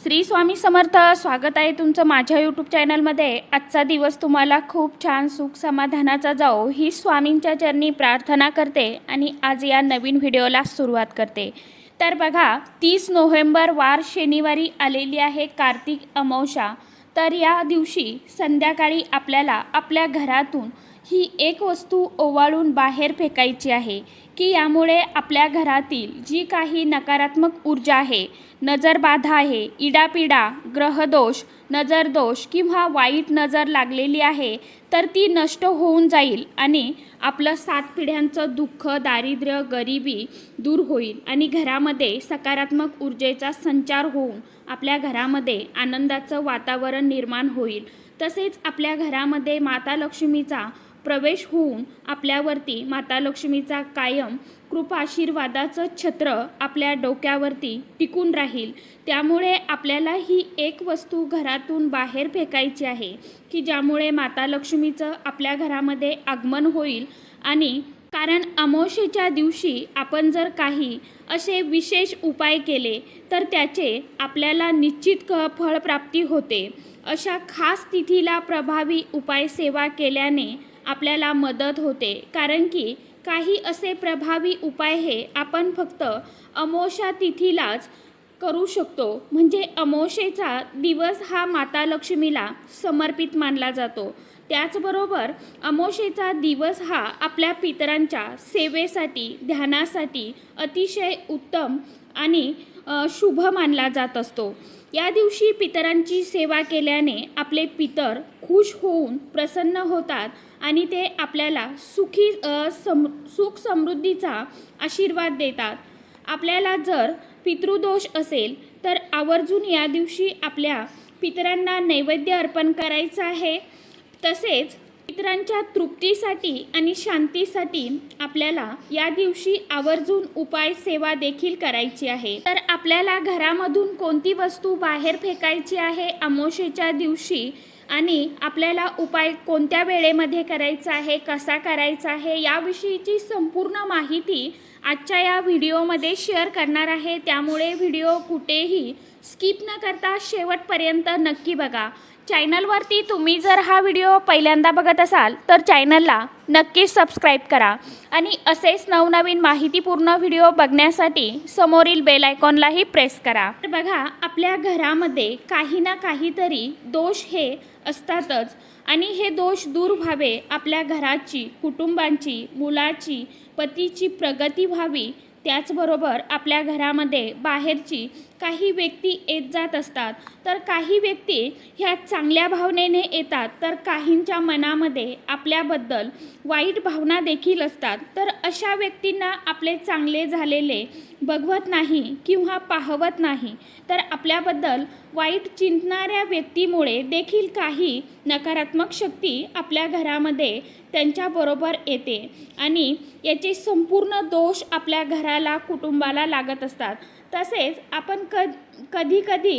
श्री स्वामी समर्थ स्वागत आहे तुमचं माझ्या यूट्यूब चॅनलमध्ये आजचा दिवस तुम्हाला खूप छान सुख समाधानाचा जाओ ही स्वामींच्या चरणी प्रार्थना करते आणि आज या नवीन व्हिडिओला सुरुवात करते. तर बघा तीस नोव्हेंबर वार शनिवारी आलेली आहे कार्तिक अमावशा तर या दिवशी संध्याकाळी आपल्याला आपल्या घरातून ही एक वस्तू ओवाळून बाहेर फेकायची आहे. की यामुळे आपल्या घरातील जी काही नकारात्मक ऊर्जा आहे नजरबाधा आहे इडापिडा ग्रहदोष नजरदोष किंवा वाईट नजर लागलेली आहे तर ती नष्ट होऊन जाईल आणि आपलं सात पिढ्यांचं दुःख दारिद्र्य गरिबी दूर होईल आणि घरामध्ये सकारात्मक ऊर्जेचा संचार होऊन आपल्या घरामध्ये आनंदाचं वातावरण निर्माण होईल. तसेच आपल्या घरामध्ये माता लक्ष्मीचा प्रवेश होऊन आपल्यावरती माता लक्ष्मीचा कायम कृपाशीर्वादाचं छत्र आपल्या डोक्यावरती टिकून राहील. त्यामुळे आपल्याला ही एक वस्तू घरातून बाहेर फेकायची आहे की ज्यामुळे माता लक्ष्मीचं आपल्या घरामध्ये आगमन होईल. आणि कारण अमावशेच्या दिवशी आपण जर काही असे विशेष उपाय केले तर त्याचे आपल्याला निश्चित क फळप्राप्ती होते. अशा खास तिथीला प्रभावी उपाय सेवा केल्याने आपल्याला मदत होते. कारण की काही असे प्रभावी उपाय हे आपण फक्त अमोशा तिथीलाच करू शकतो. म्हणजे अमोशेचा दिवस हा माता लक्ष्मीला समर्पित मानला जातो. त्याचबरोबर अमोशेचा दिवस हा आपल्या पितरांच्या सेवेसाठी ध्यानासाठी अतिशय उत्तम आणि शुभ मानला जात असतो. या दिवशी पितरांची सेवा केल्याने आपले पितर खुश होऊन प्रसन्न होतात आणि ते आपल्याला सुखी सम सुख समृद्धीचा आशीर्वाद देतात. आपल्याला जर पितृदोष असेल तर आवर्जून या दिवशी आपल्या पितरांना नैवेद्य अर्पण करायचं आहे. तसेच मित्रांच्या तृप्तीसाठी आणि शांतीसाठी आपल्याला या दिवशी आवर्जून उपाय सेवा देखील करायची आहे. तर आपल्याला घरामधून कोणती वस्तू बाहेर फेकायची आहे अमोशेच्या दिवशी आणि आपल्याला उपाय कोणत्या वेळेमध्ये करायचा आहे कसा करायचा आहे याविषयीची संपूर्ण माहिती आजच्या या व्हिडिओमध्ये शेअर करणार आहे. त्यामुळे व्हिडिओ कुठेही स्किप न करता शेवटपर्यंत नक्की बघा. चॅनलवरती तुम्ही जर हा व्हिडिओ पहिल्यांदा बघत असाल तर चॅनलला नक्कीच सबस्क्राईब करा. आणि असेच नवनवीन माहितीपूर्ण व्हिडिओ बघण्यासाठी समोरील बेल आयकॉनलाही प्रेस करा. तर बघा आपल्या घरामध्ये काही ना काहीतरी दोष हे असतातच. आणि हे दोष दूर व्हावे आपल्या घराची कुटुंबांची मुलाची पतीची प्रगती व्हावी त्याचबरोबर आपल्या घरामध्ये बाहेरची काही व्यक्ती येत जात असतात तर काही व्यक्ती ह्या चांगल्या भावनेने येतात तर काहींच्या मनामध्ये आपल्याबद्दल वाईट भावना देखील असतात. तर अशा व्यक्तींना आपले चांगले झालेले बघवत नाही किंवा पाहवत नाही तर आपल्याबद्दल वाईट चिंतणाऱ्या व्यक्तीमुळे देखील काही नकारात्मक शक्ती आपल्या घरामध्ये त्यांच्याबरोबर येते आणि याचे संपूर्ण दोष आपल्या घराला कुटुंबाला लागत असतात. तसेच आपण क कधी कधी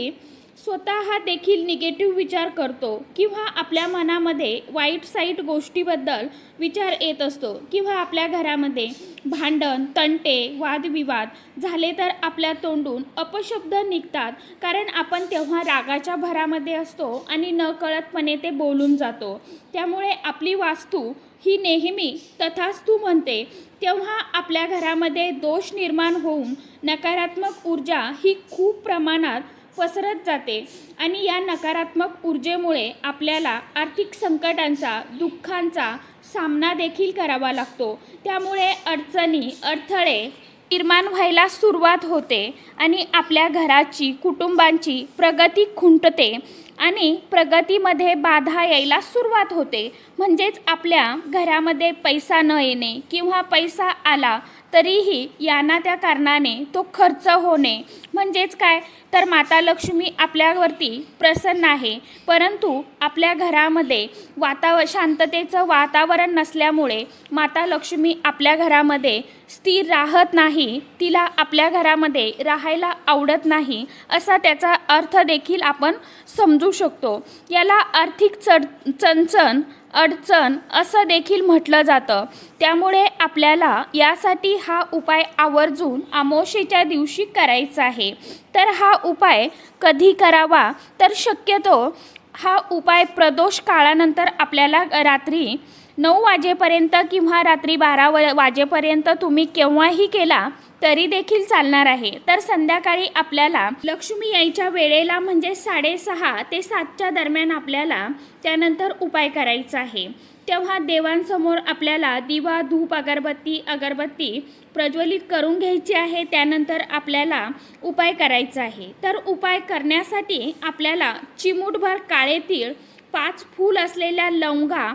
स्वतः देखील निगेटिव्ह विचार करतो किंवा आपल्या मनामध्ये वाईट साईट गोष्टीबद्दल विचार येत असतो किंवा आपल्या घरामध्ये भांडण तंटे वादविवाद झाले तर आपल्या तोंडून अपशब्द निघतात. कारण आपण तेव्हा रागाच्या भरामध्ये असतो आणि नकळतपणे ते बोलून जातो. त्यामुळे आपली वास्तू ही नेहमी तथास्तू म्हणते. तेव्हा आपल्या घरामध्ये दोष निर्माण होऊन नकारात्मक ऊर्जा ही खूप प्रमाणात पसरत जाते आणि या नकारात्मक ऊर्जेमुळे आपल्याला आर्थिक संकटांचा दुःखांचा सामना देखील करावा लागतो. त्यामुळे अडचणी अडथळे निर्माण व्हायला सुरुवात होते आणि आपल्या घराची कुटुंबांची प्रगती खुंटते आणि प्रगतीमध्ये बाधा यायला सुरुवात होते. म्हणजेच आपल्या घरामध्ये पैसा न येणे किंवा पैसा आला तरीही यांना त्या कारणाने तो खर्च होणे म्हणजेच काय? तर माता लक्ष्मी आपल्यावरती प्रसन्न आहे. परंतु आपल्या घरामध्ये वाताव शांततेचं वातावरण नसल्यामुळे माता लक्ष्मी आपल्या घरामध्ये स्थिर राहत नाही. तिला आपल्या घरामध्ये राहायला आवडत नाही. असा त्याचा अर्थ देखील आपण समजू शकतो. याला आर्थिक चढ चणचण अडचण असं देखील म्हटलं जातं. त्यामुळे आपल्याला यासाठी हा उपाय आवर्जून आमोशीच्या दिवशी करायचा आहे. तर हा उपाय कधी करावा? तर शक्यतो हा उपाय प्रदोष काळानंतर आपल्याला रात्री नऊ वाजेपर्यंत किंवा रात्री बारा व वाजेपर्यंत तुम्ही केव्हाही केला तरी देखील चालणार आहे. तर संध्याकाळी आपल्याला लक्ष्मी यायच्या वेळेला म्हणजे साडेसहा ते सातच्या दरम्यान आपल्याला त्यानंतर उपाय करायचा आहे. तेव्हा देवांसमोर आपल्याला दिवा धूप अगरबत्ती अगरबत्ती प्रज्वलित करून घ्यायची आहे. त्यानंतर आपल्याला उपाय करायचा आहे. तर उपाय करण्यासाठी आपल्याला चिमूटभर काळे तीळ पाच फूल असलेल्या लवंगा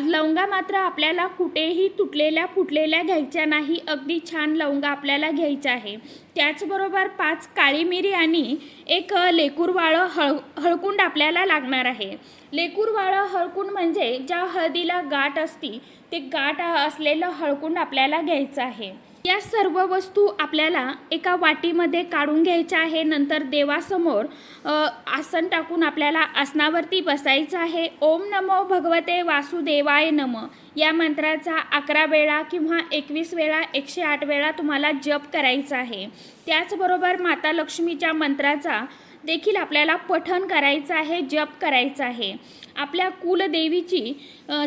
लवंगा मात्र आपल्याला कुठेही तुटलेल्या फुटलेल्या घ्यायच्या नाही. अगदी छान लवंगा आपल्याला घ्यायच्या आहे. त्याचबरोबर पाच काळी मिरी आणि एक लेकूरवाळं हळ हळकुंड आपल्याला लागणार आहे. लेकूरवाळं हळकुंड म्हणजे ज्या हळदीला गाठ असती ते गाठ असलेलं हळकुंड आपल्याला घ्यायचं आहे. या सर्व वस्तू आपल्याला एका वाटीमध्ये काढून घ्यायच्या आहे नंतर देवासमोर आसन टाकून आपल्याला आसनावरती बसायचं आहे. ओम नमो भगवते वासुदेवाय नम. या मंत्राचा अकरा वेळा किंवा एकवीस वेळा एकशे आठ वेळा तुम्हाला जप करायचा आहे. त्याचबरोबर माता लक्ष्मीच्या मंत्राचा देखील आपल्याला पठण करायचं आहे जप करायचं आहे. आपल्या कुलदेवीची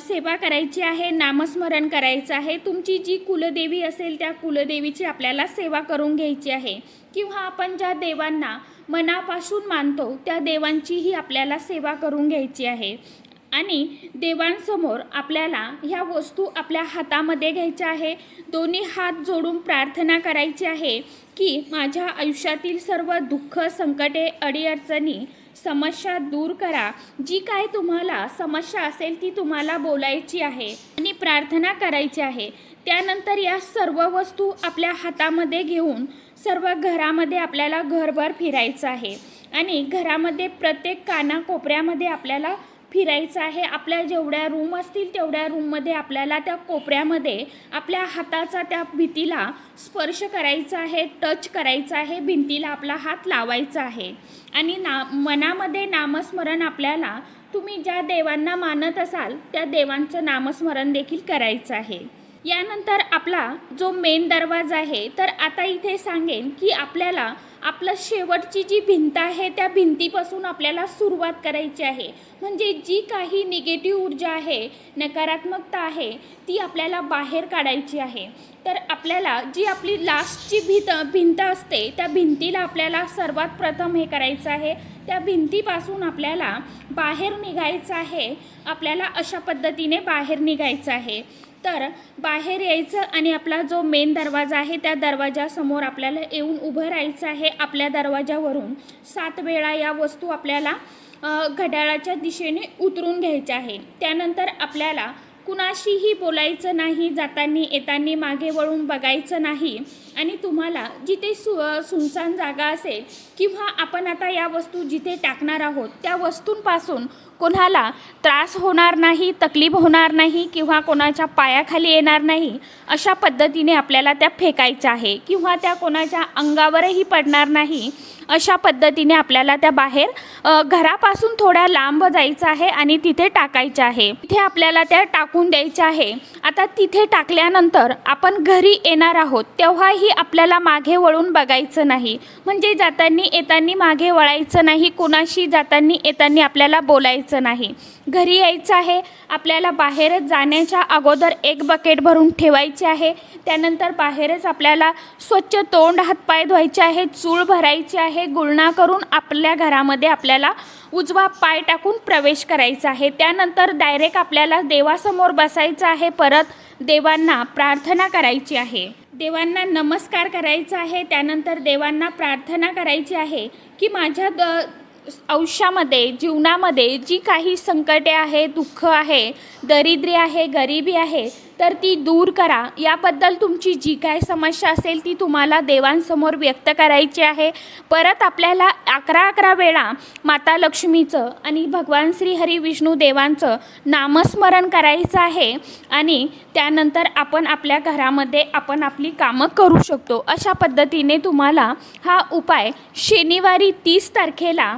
सेवा करायची आहे नामस्मरण करायचं आहे. तुमची जी कुलदेवी असेल त्या कुलदेवीची आपल्याला सेवा करून घ्यायची आहे. किंवा आपण ज्या देवांना मनापासून मानतो त्या देवांचीही आपल्याला सेवा करून घ्यायची आहे. आणि देवांसमोर आपल्याला ह्या वस्तू आपल्या हातामध्ये घ्यायच्या आहे. दोन्ही हात जोडून प्रार्थना करायची आहे की माझ्या आयुष्यातील सर्व दुःख संकटे अडीअडचणी समस्या दूर करा. जी काय तुम्हाला समस्या असेल ती तुम्हाला बोलायची आहे आणि प्रार्थना करायची आहे. त्यानंतर या सर्व वस्तू आपल्या हातामध्ये घेऊन सर्व घरामध्ये आपल्याला घरभर फिरायचं आहे. आणि घरामध्ये प्रत्येक कानाकोपऱ्यामध्ये आपल्याला फिरायचं आहे आपल्या जेवढ्या रूम असतील तेवढ्या रूममध्ये आपल्याला त्या कोपऱ्यामध्ये आपल्या हाताचा त्या भिंतीला स्पर्श करायचा आहे टच करायचा आहे भिंतीला आपला हात लावायचा आहे. आणि ना मनामध्ये नामस्मरण आपल्याला तुम्ही ज्या देवांना मानत असाल त्या देवांचं नामस्मरण देखील करायचं आहे. यानंतर आपला जो मेन दरवाजा आहे तर आता इथे सांगेन की आपल्याला आपलं शेवटची जी भिंत आहे त्या भिंतीपासून आपल्याला सुरुवात करायची आहे. म्हणजे जी काही निगेटिव्ह ऊर्जा आहे नकारात्मकता आहे ती आपल्याला बाहेर काढायची आहे. तर आपल्याला जी आपली लास्टची भीत भिंत असते त्या भिंतीला आपल्याला सर्वात प्रथम हे करायचं आहे. त्या भिंतीपासून आपल्याला बाहेर निघायचं आहे आपल्याला अशा पद्धतीने बाहेर निघायचं आहे. तर बाहेर यायचं आणि आपला जो मेन दरवाजा आहे त्या दरवाजासमोर आपल्याला येऊन उभं राहायचं आहे. आपल्या दरवाजावरून सात वेळा या वस्तू आपल्याला घड्याळाच्या दिशेने उतरून घ्यायच्या आहे त्यानंतर आपल्याला कुणाशीही बोलायचं नाही जातानी येताना मागे वळून बघायचं नाही. आणि तुम्हाला जिथे सु सुनसान जागा असेल किंवा आपण आता या वस्तू जिथे टाकणार आहोत त्या वस्तूंपासून कोणाला त्रास होणार नाही तकलीफ होणार नाही किंवा कोणाच्या पायाखाली येणार नाही अशा पद्धतीने आपल्याला त्या फेकायच्या आहे किंवा त्या कोणाच्या अंगावरही पडणार नाही अशा पद्धतीने आपल्याला त्या बाहेर घरापासून थोड्या लांब जायचं आहे आणि तिथे टाकायचं आहे. तिथे आपल्याला त्या टाकून द्यायच्या आहे. आता तिथे टाकल्यानंतर आपण घरी येणार आहोत तेव्हाही आपल्याला मागे वळून बघायचं नाही. म्हणजे जातानी येताना मागे वळायचं नाही कोणाशी जातानी येताना आपल्याला बोलायचं नाही. घरी यायचं आहे आपल्याला बाहेरच जाण्याच्या अगोदर एक बकेट भरून ठेवायचे आहे त्यानंतर बाहेरच आपल्याला स्वच्छ तोंड हातपाय धुवायचे आहे चूळ भरायची आहे गुळणा करून आपल्या घरामध्ये आपल्याला उजवा पाय टाकून प्रवेश करायचा आहे. त्यानंतर डायरेक्ट आपल्याला देवासमोर बसायचं आहे परत देवांना प्रार्थना करायची आहे. देवांना नमस्कार करायचा आहे त्यानंतर देवांना प्रार्थना करायची आहे की माझ्या द आयुष्यामध्ये जीवनामध्ये जी काही संकटे आहे दुःख आहे दरिद्री आहे गरिबी आहे तर ती दूर करा. याबद्दल तुमची जी काय समस्या असेल ती तुम्हाला देवांसमोर व्यक्त करायची आहे. परत आपल्याला अकरा अकरा वेळा माता लक्ष्मीचं आणि भगवान श्री हरी विष्णू देवांचं नामस्मरण करायचं आहे आणि त्यानंतर आपण आपल्या घरामध्ये आपण आपली कामं करू शकतो. अशा पद्धतीने तुम्हाला हा उपाय शनिवारी तीस तारखेला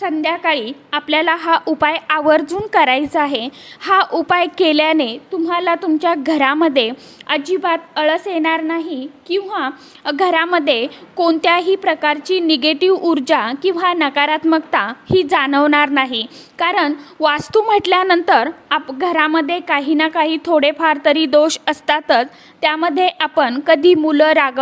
संध्याकाळी आपल्याला हा उपाय आवर्जून करायचा आहे. हा उपाय केल्याने तुम्हाला तुमच्या घरामध्ये अजिबात अळस येणार नाही किंवा घरामध्ये कोणत्याही प्रकारची निगेटिव्ह ऊर्जा किंवा नकारात्मकता ही जाणवणार नाही. कारण वास्तू म्हटल्यानंतर आप घरामध्ये काही ना काही थोडेफार तरी दोष असतातच. त्यामध्ये आपण कधी मुलं राग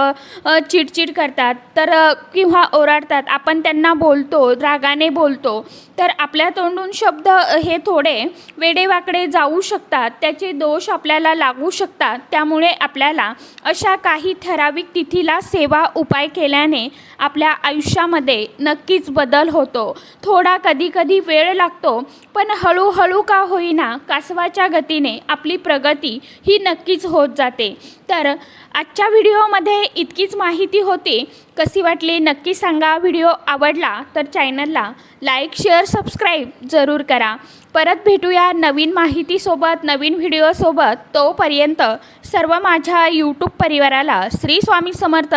चिडचिड करतात तर किंवा ओरडतात. आपण त्यांना बोलतो रागाने बोलतो. तर आपल्या तोंडून शब्द हे थोडे वेडेवाकडे जाऊ शकतात. त्याचे दोष आपल्याला लागू शकतात. त्यामुळे आपल्याला अशा काही ठराविक तिथीला सेवा उपाय केल्याने आपल्या आयुष्यामध्ये नक्कीच बदल होतो. थोडा कधी कधी वेळ लागतो पण हळूहळू का होईना कासवाच्या गतीने आपली प्रगती ही नक्कीच होत जाते. तर आजच्या व्हिडिओमध्ये इतकीच माहिती होती. कशी वाटली नक्की सांगा. व्हिडिओ आवडला तर चॅनलला लाईक शेअर सबस्क्राईब जरूर करा. परत भेटूया नवीन माहितीसोबत नवीन व्हिडिओसोबत. तोपर्यंत सर्व माझ्या यूट्यूब परिवाराला श्री स्वामी समर्थ.